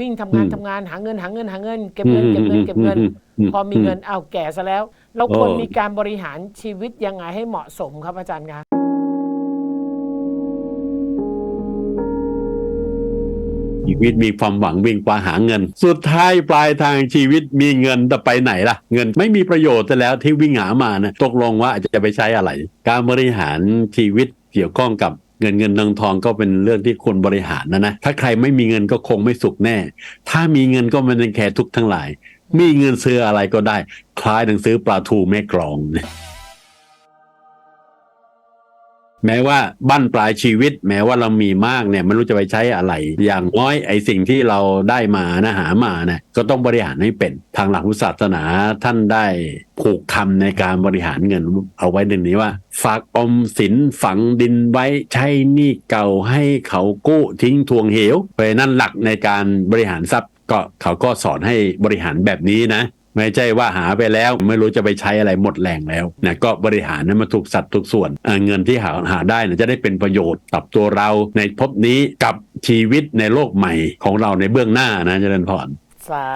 วิ่งทำงานอืมทำงานหาเงินหาเงินหาเงินเก็บเงินเก็บเงินเก็บเงินมพอมีเงินเอาแก่ซะแล้ว เราควรโอ้มีการบริหารชีวิตยังไงให้เหมาะสมครับอาจารย์คะชีวิตมีความหวังวิ่งกว่าหาเงิน สุดท้ายปลายทางชีวิตมีเงินแต่ไปไหนล่ะ เงินไม่มีประโยชน์แต่แล้วที่วิ่งหามานะตกลงว่าจะไปใช้อะไร การบริหารชีวิตเกี่ยวข้องกับ เงินเงินทองทองก็เป็นเรื่องที่ควรบริหารนะนะ ถ้าใครไม่มีเงินก็คงไม่สุขแน่ ถ้ามีเงินก็มันเป็นแค่ทุกข์ทั้งหลาย มีเงินซื้ออะไรก็ได้ คล้ายหนังสือปลาทูแม่กรองเนี่ยแม้ว่าบั้นปลายชีวิต แม้ว่าเรามีมากเนี่ยไม่รู้จะไปใช้อะไร อย่างน้อยไอ้สิ่งที่เราได้มานะหามาเนี่ยก็ต้องบริหารให้เป็นทางหลักพุทธศาสนาท่านได้ผูกคำในการบริหารเงินเอาไว้ดังนี้ว่า ฝากอมสินฝังดินไว้ใช้หนี้เก่าให้เขากู้ทิ้งทวงเหวเพราะนั้นหลักในการบริหารทรัพย์ก็เขาก็สอนให้บริหารแบบนี้นะไม่ใช่ว่าหาไปแล้วไม่รู้จะไปใช้อะไรหมดแรงแล้วนะก็บริหารให้นมันถูกสัดทุกส่วนเเงินที่หาหาได้นะจะได้เป็นประโยชน์กับตัวเราในภพนี้กับชีวิตในโลกใหม่ของเราในเบื้องหน้านะเจริญพร สา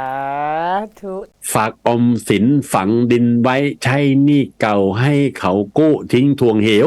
ธุ ฝากอมสินฝังดินไว้ใช้หนี้เก่าให้เขากู้ทิ้งทวงเหว